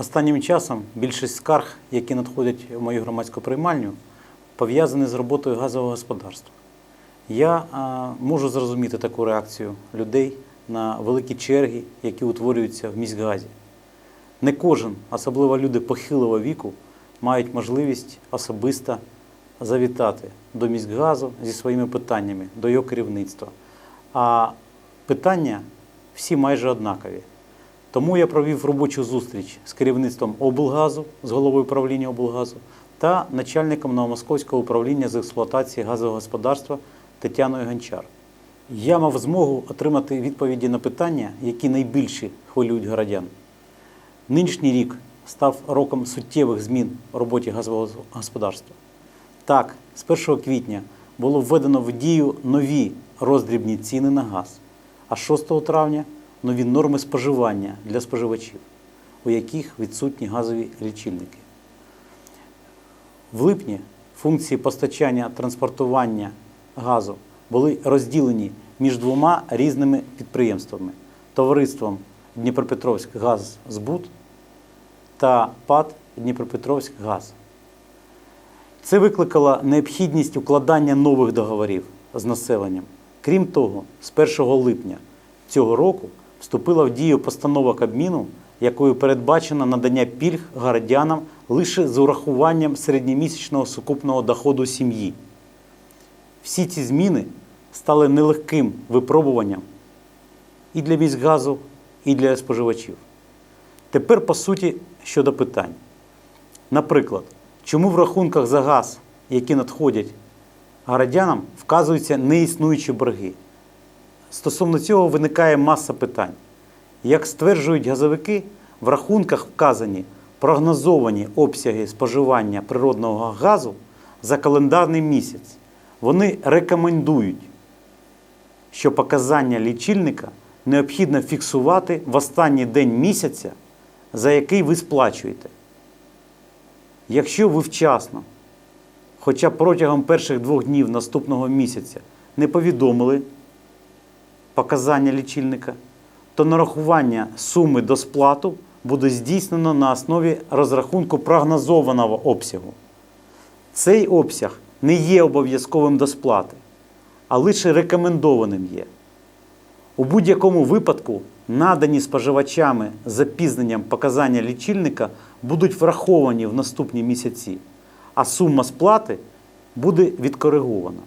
Останнім часом більшість скарг, які надходять в мою громадську приймальню, пов'язані з роботою газового господарства. Я а, можу зрозуміти таку реакцію людей на великі черги, які утворюються в міськгазі. Не кожен, особливо люди похилого віку, мають можливість особисто завітати до міськгазу зі своїми питаннями, до його керівництва. А питання всі майже однакові. Тому я провів робочу зустріч з керівництвом облгазу, з головою управління облгазу та начальником Новомосковського управління з експлуатації газового господарства Тетяною Гончар. Я мав змогу отримати відповіді на питання, які найбільше хвилюють городян. Нинішній рік став роком суттєвих змін в роботі газового господарства. Так, з 1 квітня було введено в дію нові роздрібні ціни на газ, а 6 травня нові норми споживання для споживачів, у яких відсутні газові лічильники. В липні функції постачання транспортування газу були розділені між двома різними підприємствами товариством Дніпропетровськ Газзбут та ПАД Дніпропетровськ Газ. Це викликало необхідність укладання нових договорів з населенням. Крім того, з 1 липня цього року вступила в дію постанова Кабміну, якою передбачено надання пільг городянам лише з урахуванням середньомісячного сукупного доходу сім'ї. Всі ці зміни стали нелегким випробуванням і для міськгазу, і для споживачів. Тепер по суті щодо питань. Наприклад, чому в рахунках за газ, які надходять городянам, вказуються неіснуючі борги? Стосовно цього виникає маса питань. Як стверджують газовики, в рахунках вказані прогнозовані обсяги споживання природного газу за календарний місяць. Вони рекомендують, що показання лічильника необхідно фіксувати в останній день місяця, за який ви сплачуєте. Якщо ви вчасно, хоча протягом перших двох днів наступного місяця не повідомили показання лічильника, то нарахування суми до сплату буде здійснено на основі розрахунку прогнозованого обсягу. Цей обсяг не є обов'язковим до сплати, а лише рекомендованим є. У будь-якому випадку надані споживачами запізненням показання лічильника будуть враховані в наступні місяці, а сума сплати буде відкоригована.